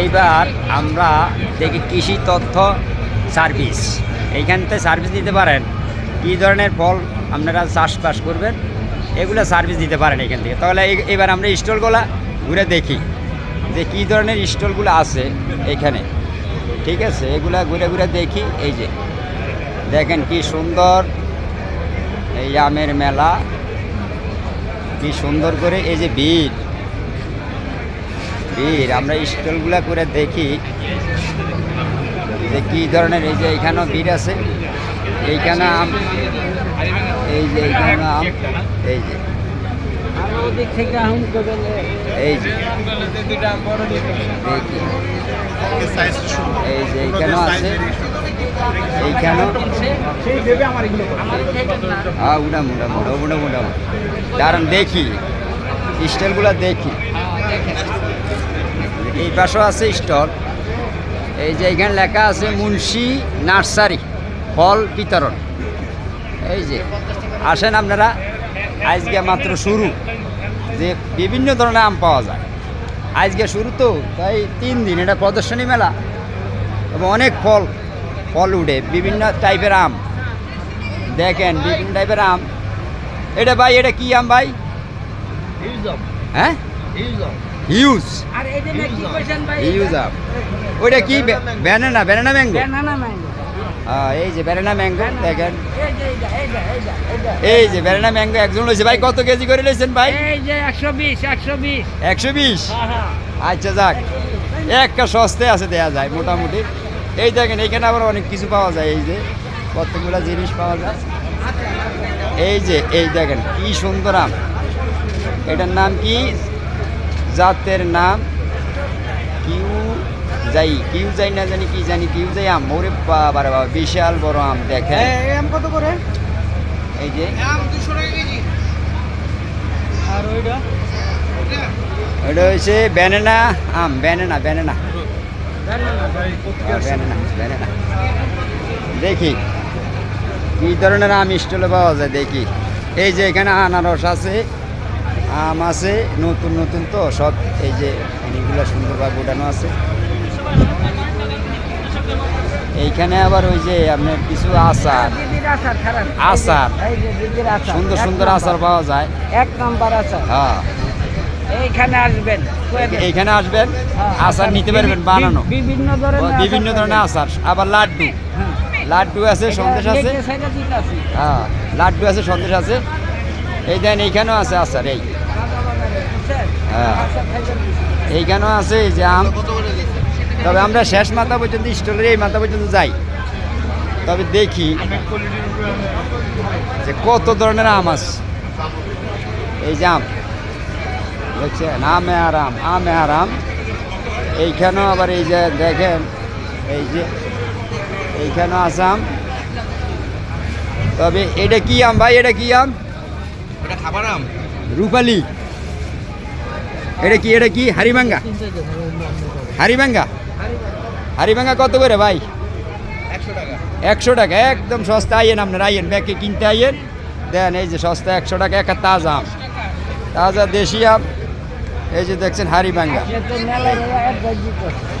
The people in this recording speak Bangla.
এইবার আমরা দেখি কৃষি তথ্য সার্ভিস। এইখান থেকে সার্ভিস দিতে পারেন। কী ধরনের ফল আপনারা চাষবাস করবেন, এগুলো সার্ভিস দিতে পারেন এখান থেকে। তাহলে এবার আমরা স্টলগুলো ঘুরে দেখি, যে কী ধরনের স্টলগুলো আছে এখানে। ঠিক আছে, এগুলা ঘুরে ঘুরে দেখি, এই যে। দেখেন কি সুন্দর এই আমের মেলা। কি সুন্দর করে এই যে ভিড় ভিড়। আমরা স্টলগুলা করে দেখি যে কি ধরনের, এই যে এইখানেও ভিড় আছে। এইখানে আম, এই যে এইখানে আম, এই যে। এই যে। এই যে আছে। এইখানেও। দেখি। স্টলগুলো দেখি। এই পাশেও আছে স্টল। এই যে এখানে লেখা আছে মুন্সি নার্সারি ফল বিতরণ। এই যে আসেন আপনারা আজকে মাত্র শুরু। যে বিভিন্ন ধরনের আম পাওয়া যায়। আজকে শুরু তো তাই তিন দিন এটা প্রদর্শনী মেলা। এবং অনেক ফল ফল উঠে বিভিন্ন টাইপের আম। দেখেন বিভিন্ন টাইপের আম। এটা ভাই এটা কি আম ভাই? হ্যাঁ? হিউজ আর এই যে কি কইছেন ভাই হিউজ আম ওইটা কি? ব্যানানা ব্যানানা ম্যাঙ্গো না না ম্যাঙ্গো এই যে ব্যানানা ম্যাঙ্গো দেখেন। এই যে এইটা এইটা এইটা এইটা এই যে ব্যানানা ম্যাঙ্গো একজন লইছে। ভাই কত কেজি করে লইছেন ভাই? এই যে একশো বিশ একশো বিশ। একশো বিশ? হ্যাঁ হ্যাঁ। আচ্ছা যাক। একটা সস্তায় আছে দেয়া যায় মোটামুটি। এই দেখেন এখানে আবার অনেক কিছু পাওয়া যায় এই যে। কতগুলো জিনিস পাওয়া যায়। এই যে এই দেখেন কি সুন্দর আম। এটার নাম কি? জাতের নাম কিউ যাই কিউ যাই না জানি কি জানি কিউ যাই আম। ওরে বাবা বাবা বিশাল বড় আম দেখেন। আম কত করে? এই যে। আম 200 টাকা কেজি। আর ওইটা? এটা হচ্ছে ব্যানানা আম ব্যানানা ব্যানানা। Banana banana. দেখি কি ধরনের আম স্টলে পাওয়া যায় দেখি। এই যে এখানে আনারস আছে। আম আছে নতুন নতুন তো সব এই যে এইগুলো সুন্দরভাবে উঠানো আছে। এইখানে আবার ওই যে আপনার কিছু আচার। আচার। সুন্দর সুন্দর আচার পাওয়া যায়। এক নাম্বার আচার। হ্যাঁ। এইখানে আসবেন এইখানে আসবেন হ্যাঁ, আচার নিতে পারবেন বানানো। বিভিন্ন ধরনের আচার বিভিন্ন ধরনের আচার আবার লাড্ডু। হ্যাঁ। লাড্ডু আছে সন্দেশ আছে। হ্যাঁ লাড্ডু আছে সন্দেশ আছে। এই দেন, এইখানেও আছে আচার, এই। হ্যাঁ। এইখানেও আছে যে তবে আমরা শেষ মাথা পর্যন্ত, স্টলের এই মাথা পর্যন্ত যাই। তবে দেখি যে কত ধরনের আম আছে। এই যে আম। দেখছেন? আমে আরাম আমে আরাম এইখানেও আবার এই যে দেখেন, এই যে এইখানেও আছে আম। তবে এটা কি আম ভাই? এটা কি আম? এটা খাবার আম। রূপালি। এটা কি এটা কি? হারিভাঙ্গা হারিভাঙ্গা হারিভাঙ্গা কত করে ভাই? একশো টাকা। একশো টাকা একদম সস্তা আইয়েন আপনার আইয়েন ব্যাগে কিনতে আইয়েন। দেন এই যে সস্তা একশো টাকা একটা তাজা আম। তাজা দেশি আম। এই যে দেখছেন হারিভাঙ্গা